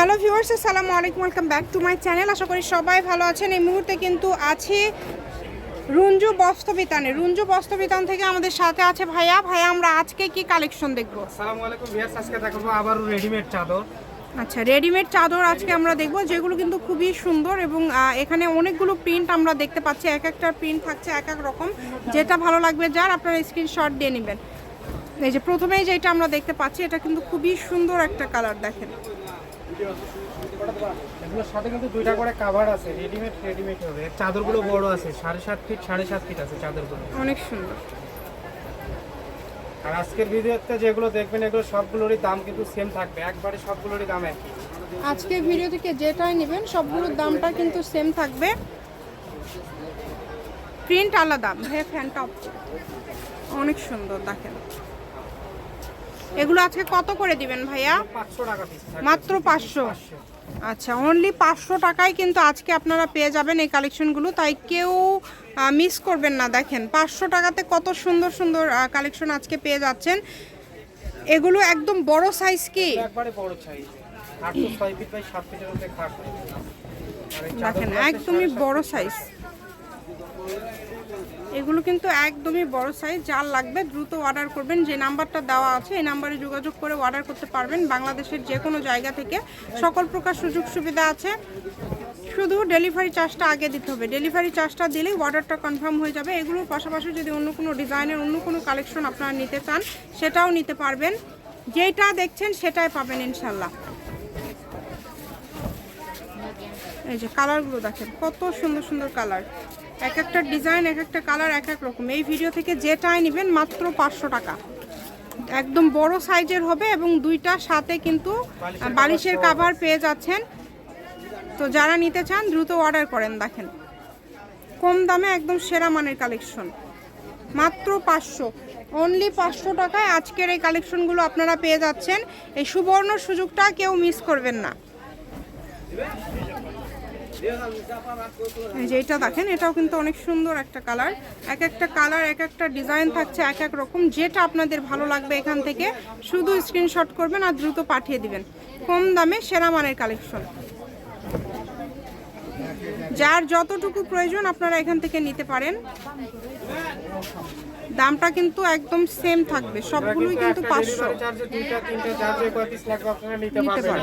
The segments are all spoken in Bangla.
হ্যালো ভিউয়ার্স আসসালামু আলাইকুম welcome back to my channel. আশা করি সবাই ভালো আছেন। এই মুহূর্তে কিন্তু আছে রুঞ্জু বস্ত্রবিতানে। রুঞ্জু বস্ত্রবিতান থেকে আমাদের সাথে আছে ভাইয়া। ভাইয়া আমরা আজকে কি কালেকশন দেখব? আসসালামু আলাইকুম ভিয়ার্স আজকে দেখাবো আবারও রেডিমেড চাদর। আচ্ছা রেডিমেড চাদর আজকে আমরা দেখব যেগুলো কিন্তু খুবই সুন্দর এবং এখানে অনেকগুলো প্রিন্ট আমরা দেখতে পাচ্ছি। এক একটা প্রিন্ট থাকছে এক এক রকম। যেটা ভালো লাগবে যার আপনারা স্ক্রিনশট দিয়ে নেবেন। এই যে প্রথমেই যেটা আমরা দেখতে পাচ্ছি এটা কিন্তু খুবই সুন্দর একটা কালার দেখেন। এগুলোর সাথে কিন্তু দুইটা করে কাভার আছে রেডিমেড রেডিমেড হবে। চাদরগুলো বড় আছে সাড়ে সাত ফিট সাড়ে সাত ফিট আছে চাদরগুলো। অনেক সুন্দর। আর আজকের ভিডিওতে যেগুলো দেখবেন এগুলো সবগুলোরই দাম কিন্তু সেম থাকবে একবারে সবগুলোরই দাম এক আজকে ভিডিও থেকে যেটাই নেবেন সবগুলোর দামটা কিন্তু সেম থাকবে। প্রিন্ট আলাদা ভাইয়া ফ্যানটা off করো। অনেক সুন্দর দেখেন। এগুলো আজকে কত করে দিবেন ভাইয়া? মাত্র পাঁচশো। আচ্ছা অনলি পাঁচশো টাকায় কিন্তু আজকে আপনারা পেয়ে যাবেন এই কালেকশনগুলো তাই কেউ মিস করবেন না। দেখেন পাঁচশো টাকাতে কত সুন্দর সুন্দর কালেকশন আজকে পেয়ে যাচ্ছেন। এগুলো একদম বড় সাইজ কি? দেখেন একদমই বড় সাইজ এগুলো কিন্তু একদমই বড় সাইজ যার লাগবে দ্রুত অর্ডার করবেন। যে নাম্বারটা দেওয়া আছে, এই নাম্বারে যোগাযোগ করে অর্ডার করতে পারবেন। বাংলাদেশের যে কোনো জায়গা থেকে সকল প্রকার সুযোগ সুবিধা আছে। শুধু ডেলিভারি চার্জটা আগে দিতে হবে। ডেলিভারি চার্জটা দিলেই অর্ডারটা কনফার্ম হয়ে যাবে। এগুলোর পাশাপাশি যদি অন্য কোনো ডিজাইনের অন্য কোনো কালেকশন আপনারা নিতে চান, সেটাও নিতে পারবেন। যেটা দেখছেন সেটাই পাবেন ইনশাল্লাহ এই যে কালারগুলো দেখেন, কত সুন্দর সুন্দর কালার এক একটা ডিজাইন, এক একটা কালার, এক এক রকম। এই ভিডিও থেকে যেটাই নেবেন মাত্র পাঁচশো টাকা। একদম বড় সাইজের হবে এবং দুইটা সাথে কিন্তু বালিশের কাভার পেয়ে যাচ্ছেন। তো যারা নিতে চান, দ্রুত অর্ডার করেন, দেখেন। কম দামে একদম সেরা মানের কালেকশন মাত্র পাঁচশো। অনলি পাঁচশো টাকায় আজকের এই কালেকশনগুলো আপনারা পেয়ে যাচ্ছেন। এই সুবর্ণ সুযোগটা কেউ মিস করবেন না। এই যে এটা দেখেন, এটাও কিন্তু অনেক সুন্দর একটা কালার। এক একটা কালার, এক একটা ডিজাইন থাকছে এক এক রকম। যেটা আপনাদের ভালো লাগবে এখান থেকে, শুধু স্ক্রিনশট করবেন আর দ্রুত পাঠিয়ে দিবেন। কম দামে সেরা মানের কালেকশন। যার যতটুকু প্রয়োজন আপনারা এখান থেকে নিতে পারেন। দামটা কিন্তু একদম সেম থাকবে সবগুলোই কিন্তু পাঁচশো। নিতে পারবেন।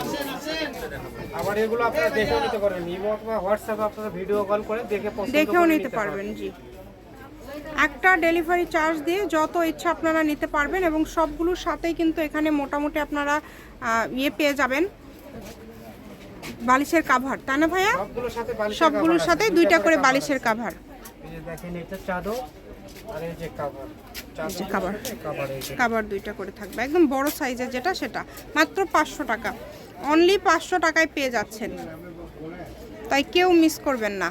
আবার এগুলো আপনারা দেখেও নিতে পারবেন। ইমো অথবা হোয়াটসঅ্যাপে আপনারা ভিডিও কল করে দেখে দেখেও নিতে পারবেন। জি। একটা ডেলিভারি চার্জ দিয়ে যত ইচ্ছা আপনারা নিতে পারবেন এবং সবগুলোর সাথেই কিন্তু এখানে মোটামুটি আপনারা ইয়ে পেয়ে যাবেন। বালিশের কাভার তাই না ভাইয়া? সবগুলোর সাথে দুইটা করে বালিশের কাভার এই দেখেন এটা চাদর আর এই যে কাভার যে cover। কাভার এই যে। কাভার দুইটা করে থাকবে। একদম বড় সাইজের যেটা সেটা। মাত্র পাঁচশো টাকা। অনলি পাঁচশো টাকায় পেয়ে যাচ্ছেন। তাই কেউ মিস করবেন না।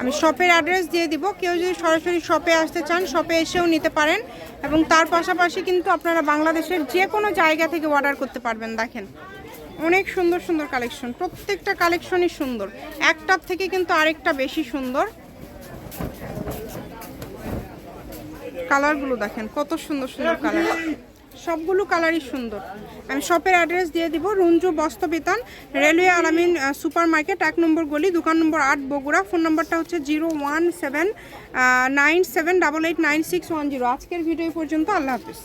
আমি শপের অ্যাড্রেস দিয়ে দিব। কেউ যদি সরাসরি শপে আসতে চান শপে এসেও নিতে পারেন। এবং তার পাশাপাশি কিন্তু আপনারা বাংলাদেশের যে কোনো জায়গা থেকে অর্ডার করতে পারবেন দেখেন। অনেক সুন্দর সুন্দর কালেকশন, প্রত্যেকটা কালেকশনই সুন্দর। একটার থেকে কিন্তু আরেকটা বেশি সুন্দর। কালারগুলো দেখেন, কত সুন্দর সুন্দর কালার। সবগুলো কালারই সুন্দর। আমি শপের অ্যাড্রেস দিয়ে দিব, Runju Bastrabitan, railway Alamin super market এক নম্বর গলি, দোকান নম্বর আট, বগুড়া। ফোন নম্বরটা হচ্ছে zero one seven nine seven double eight nine six one zero. আজকের ভিডিও পর্যন্ত, আল্লাহ হাফিজ।